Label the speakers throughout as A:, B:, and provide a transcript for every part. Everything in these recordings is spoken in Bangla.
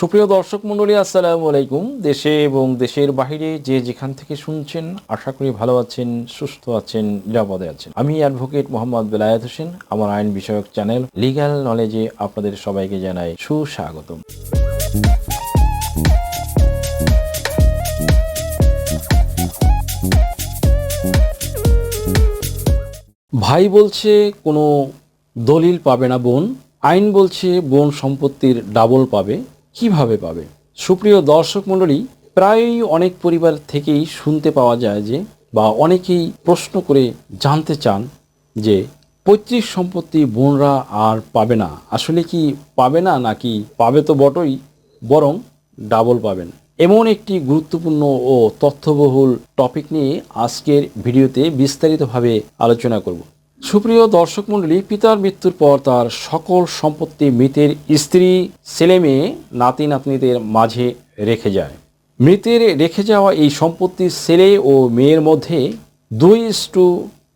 A: সুপ্রিয় দর্শক মণ্ডলী, আসসালামু আলাইকুম। দেশে এবং দেশের বাইরে যে যেখান থেকে শুনছেন, আশা করি ভালো আছেন, সুস্থ আছেন, নিরাপদে আছেন। আমি অ্যাডভোকেট মোহাম্মদ বেলায়েত হোসেন, আমার আইন বিষয়ক চ্যানেল লিগ্যাল নলেজে আপনাদের সবাইকে জানাই সুস্বাগতম। ভাই বলছে, কোনো দলিল পাবে না বোন। আইন বলছে, বোন সম্পত্তির ডাবল পাবে। কীভাবে পাবে? সুপ্রিয় দর্শক মণ্ডলী, প্রায়ই অনেক পরিবার থেকেই শুনতে পাওয়া যায় যে, বা অনেকেই প্রশ্ন করে জানতে চান যে, পৈতৃক সম্পত্তি বোনরা আর পাবে না। আসলে কি পাবে না, নাকি পাবে তো বটই, বরং ডাবল পাবেন। এমন একটি গুরুত্বপূর্ণ ও তথ্যবহুল টপিক নিয়ে আজকের ভিডিওতে বিস্তারিতভাবে আলোচনা করব। সুপ্রিয় দর্শক মণ্ডলী, পিতার মৃত্যুর পর তার সকল সম্পত্তি মৃতের স্ত্রী, ছেলে মেয়ে, নাতি নাতনিদের মাঝে রেখে যায়। মৃতের রেখে যাওয়া এই সম্পত্তি ছেলে ও মেয়ের মধ্যে দুই ইস টু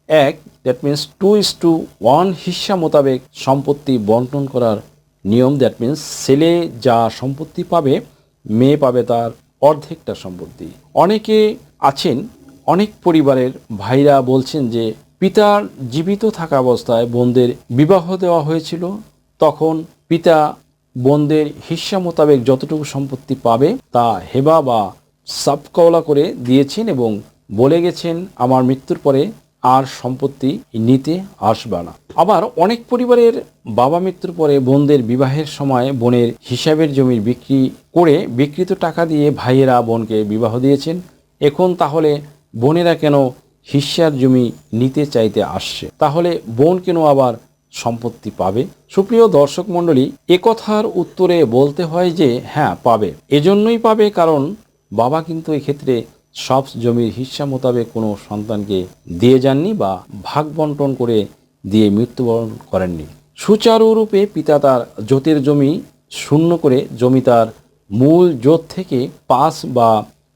A: এক, that means two is to one হিস্সা মোতাবেক সম্পত্তি বন্টন করার নিয়ম, দ্যাট মিন্স ছেলে যা সম্পত্তি পাবে, মেয়ে পাবে তার অর্ধেকটা সম্পত্তি। অনেকে আছেন, অনেক পরিবারের ভাইরা বলছেন যে পিতার জীবিত থাকা অবস্থায় বোনদের বিবাহ দেওয়া হয়েছিল। তখন পিতা বোনদের হিস্সা মোতাবেক যতটুকু সম্পত্তি পাবে তা হেবা বা সাবকওলা করে দিয়েছেন এবং বলে গেছেন, আমার মৃত্যুর পরে আর সম্পত্তি নিতে আসবে না। আবার অনেক পরিবারের বাবা মৃত্যুর পরে বোনদের বিবাহের সময় বোনের হিসাবের জমির বিক্রি করে বিকৃত টাকা দিয়ে ভাইয়েরা বোনকে বিবাহ দিয়েছেন। এখন তাহলে বোনেরা কেন হিস্যার জমি নিতে চাইতে আসছে। তাহলে বোন কেন আবার সম্পত্তি পাবে? সুপ্রিয় দর্শক মণ্ডলী একথার উত্তরে বলতে হয় যে হ্যাঁ পাবে। এজন্যই পাবে কারণ বাবা কিন্তু এক্ষেত্রে সব জমির হিস্সা মোতাবেক কোনো সন্তানকে দিয়ে যাননি বা ভাগ বন্টন করে দিয়ে মৃত্যুবরণ করেননি। সুচারুরূপে পিতা তার জোতের জমি শূন্য করে জমি তার মূল জোত থেকে পাঁচ বা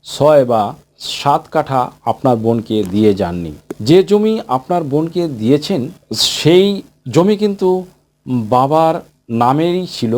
A: ছয় বা সাত কাঠা আপনার বোনকে দিয়ে যাননি। যে জমি আপনার বোনকে দিয়েছেন, সেই জমি কিন্তু বাবার নামেরই ছিল।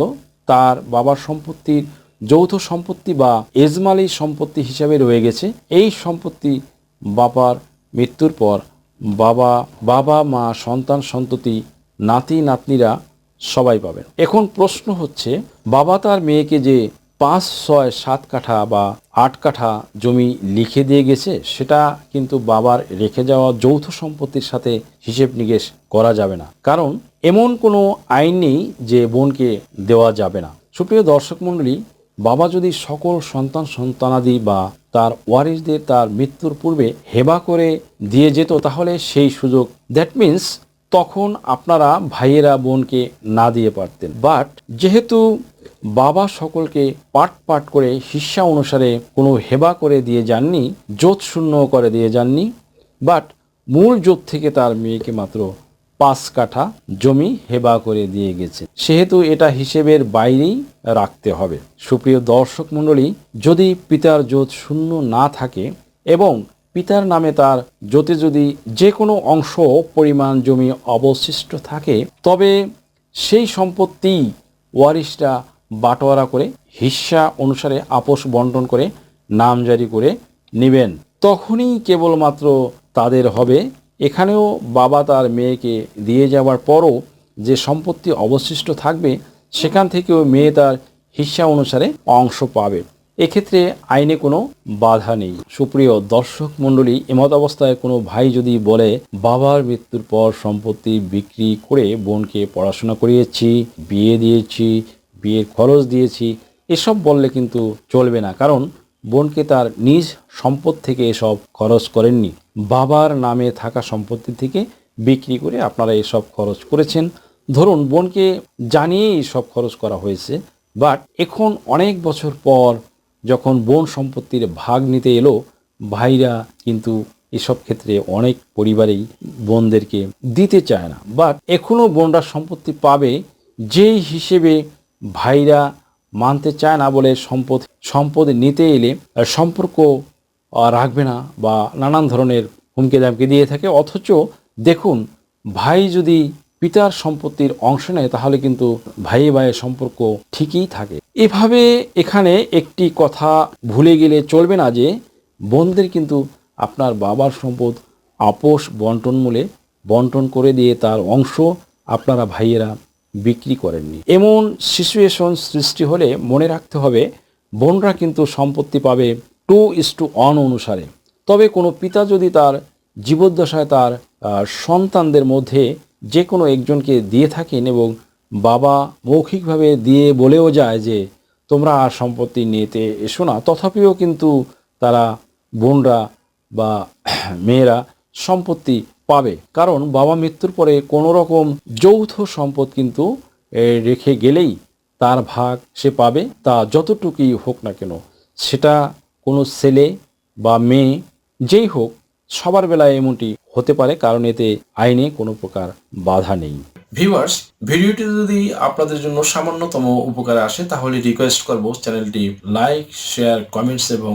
A: তার বাবার সম্পত্তির যৌথ সম্পত্তি বা এজমালি সম্পত্তি হিসাবে রয়ে গেছে। এই সম্পত্তি বাবার মৃত্যুর পর বাবা বাবা, মা, সন্তান, সন্ততি, নাতি, নাতনিরা সবাই পাবেন। এখন প্রশ্ন হচ্ছে, বাবা তার মেয়েকে যে পাঁচ, ছয়, সাত কাঠা বা আট কাঠা জমি লিখে দিয়ে গেছে, সেটা কিন্তু বাবার রেখে যাওয়া যৌথ সম্পত্তির সাথে হিসেব নিকেশ করা যাবে না। কারণ এমন কোনো আইন নেই যে বোনকে দেওয়া যাবে না। সুপ্রিয় দর্শক মণ্ডলী, বাবা যদি সকল সন্তান সন্তানাদি বা তার ওয়ারিসদের তার মৃত্যুর পূর্বে হেবা করে দিয়ে যেত, তাহলে সেই সুযোগ। দ্যাট মিন্স তখন আপনারা ভাইয়েরা বোনকে না দিয়ে পারতেন। বাট যেহেতু বাবা সকলকে পাট পাট করে শিষ্যা অনুসারে কোনো হেবা করে দিয়ে যাননি জোত শূন্য করে দিয়ে যাননি, বাট মূল জোত থেকে তার মেয়েকে মাত্র পাঁচ কাঠা জমি হেবা করে দিয়ে গেছে। সেহেতু এটা হিসেবের বাইরেই রাখতে হবে। সুপ্রিয় দর্শক মণ্ডলী, যদি পিতার জোত শূন্য না থাকে এবং পিতার নামে তার জোতে যদি যে কোনো অংশ পরিমাণ জমি অবশিষ্ট থাকে, তবে সেই সম্পত্তি ওয়ারিশরা বাটোয়ারা করে হিস্সা অনুসারে আপোষ বন্টন করে নাম জারি করে নেবেন। তখনই কেবলমাত্র তাদের হবে। এখানেও বাবা তার মেয়েকে দিয়ে যাওয়ার পরও যে সম্পত্তি অবশিষ্ট থাকবে, সেখান থেকেও মেয়ে তার হিস্সা অনুসারে অংশ পাবে। এক্ষেত্রে আইনে কোনো বাধা নেই। সুপ্রিয় দর্শক মণ্ডলী, এমত অবস্থায় কোনো ভাই যদি বলে, বাবার মৃত্যুর পর সম্পত্তি বিক্রি করে বোনকে পড়াশোনা করিয়েছি, বিয়ে দিয়েছি বিয়ের খরচ দিয়েছি, এসব বললে কিন্তু চলবে না। কারণ বোনকে তার নিজ সম্পদ থেকে এসব খরচ করেননি। বাবার নামে থাকা সম্পত্তি থেকে বিক্রি করে আপনারা এসব খরচ করেছেন। ধরুন, বোনকে জানিয়েই সব খরচ করা হয়েছে, বাট এখন অনেক বছর পর যখন বোন সম্পত্তির ভাগ নিতে এলো, ভাইরা কিন্তু এসব ক্ষেত্রে অনেক পরিবারেই বোনদেরকে দিতে চায় না। বাট এখনও বোনরা সম্পত্তি পাবে যেই হিসেবে ভাইরা মানতে চায় না বলে সম্পদ সম্পদ নিতে এলে সম্পর্ক রাখবে না বা নানান ধরনের হুমকি দামকে দিয়ে থাকে। অথচ দেখুন, ভাই যদি পিতার সম্পত্তির অংশ নেয়, তাহলে কিন্তু ভাই ভাইয়ের সম্পর্ক ঠিকই থাকে। এভাবে এখানে একটি কথা ভুলে গেলে চলবে না যে, বোনদের কিন্তু আপনার বাবার সম্পদ আপোষ বন্টন মূলে বন্টন করে দিয়ে তার অংশ আপনারা ভাইয়েরা বিক্রি করেননি। এমন সিচুয়েশন সৃষ্টি হলে মনে রাখতে হবে, বোনরা কিন্তু সম্পত্তি পাবে টু ইস টু অন অনুসারে। তবে কোনো পিতা যদি তার জীবদ্দশায় তার সন্তানদের মধ্যে যে কোনো একজনকে দিয়ে থাকেন এবং বাবা মৌখিকভাবে দিয়ে বলেও যায় যে, তোমরা আর সম্পত্তি নিতে এসো না। তথাপিও কিন্তু তারা বোনরা বা মেয়েরা সম্পত্তি পাবে। কারণ বাবা মৃত্যুর পরে কোনো রকম যৌথ সম্পদ কিন্তু রেখে গেলেই তার ভাগ সে পাবে। তা যতটুকুই হোক না কেন, সেটা কোনো ছেলে বা মেয়ে যেই হোক, সবার বেলায় এমনটি হতে পারে। কারণ এতে আইনে কোনো প্রকার বাধা নেই।
B: ভিউয়ার্স, ভিডিওটি যদি আপনাদের জন্য সামান্যতম উপকারে আসে, তাহলে রিকোয়েস্ট করব চ্যানেলটি লাইক, শেয়ার, কমেন্টস এবং